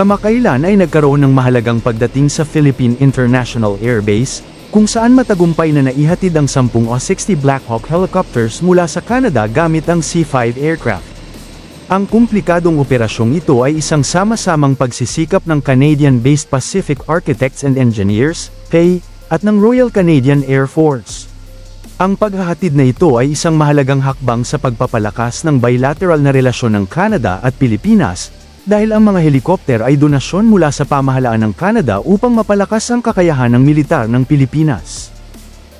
Kamakailan ay nagkaroon ng mahalagang pagdating sa Philippine International Air Base, kung saan matagumpay na naihatid ang 10 o 60 Black Hawk helicopters mula sa Canada gamit ang C-5 aircraft. Ang komplikadong operasyong ito ay isang sama-samang pagsisikap ng Canadian-based Pacific Architects and Engineers, PAE, at ng Royal Canadian Air Force. Ang paghahatid na ito ay isang mahalagang hakbang sa pagpapalakas ng bilateral na relasyon ng Canada at Pilipinas, dahil ang mga helikopter ay donasyon mula sa pamahalaan ng Canada upang mapalakas ang kakayahan ng militar ng Pilipinas.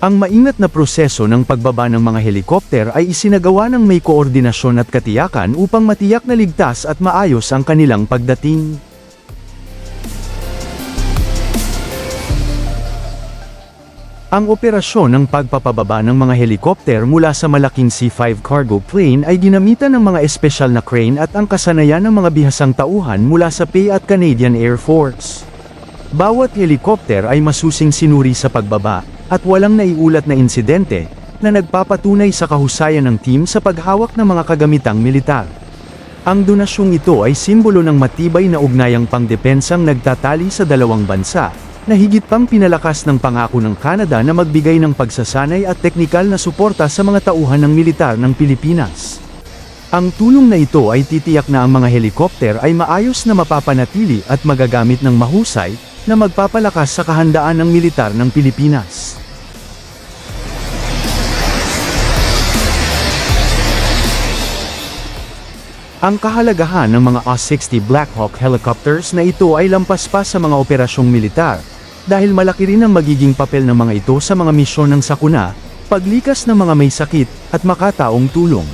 Ang maingat na proseso ng pagbaba ng mga helikopter ay isinagawa ng may koordinasyon at katiyakan upang matiyak na ligtas at maayos ang kanilang pagdating. Ang operasyon ng pagpapababa ng mga helikopter mula sa malaking C-5 cargo plane ay ginamitan ng mga espesyal na crane at ang kasanayan ng mga bihasang tauhan mula sa PAE at Canadian Air Force. Bawat helikopter ay masusing sinuri sa pagbaba, at walang naiulat na insidente, na nagpapatunay sa kahusayan ng team sa paghawak ng mga kagamitang militar. Ang donasyong ito ay simbolo ng matibay na ugnayang pangdepensang nagtatali sa dalawang bansa, na higit pang pinalakas ng pangako ng Canada na magbigay ng pagsasanay at teknikal na suporta sa mga tauhan ng militar ng Pilipinas. Ang tulong na ito ay titiyak na ang mga helikopter ay maayos na mapapanatili at magagamit ng mahusay, na magpapalakas sa kahandaan ng militar ng Pilipinas. Ang kahalagahan ng mga A-60 Black Hawk helicopters na ito ay lampas pa sa mga operasyong militar, dahil malaki rin ang magiging papel ng mga ito sa mga misyon ng sakuna, paglikas ng mga may sakit, at makataong tulong.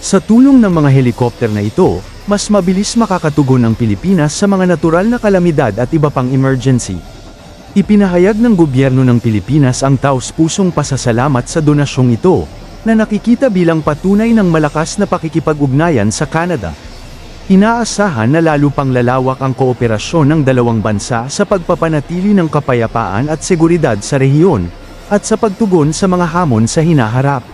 Sa tulong ng mga helikopter na ito, mas mabilis makakatugon ang Pilipinas sa mga natural na kalamidad at iba pang emergency. Ipinahayag ng gobyerno ng Pilipinas ang taus-pusong pasasalamat sa donasyong ito, na nakikita bilang patunay ng malakas na pakikipag-ugnayan sa Canada. Inaasahan na lalo pang lalawak ang kooperasyon ng dalawang bansa sa pagpapanatili ng kapayapaan at seguridad sa rehiyon, at sa pagtugon sa mga hamon sa hinaharap.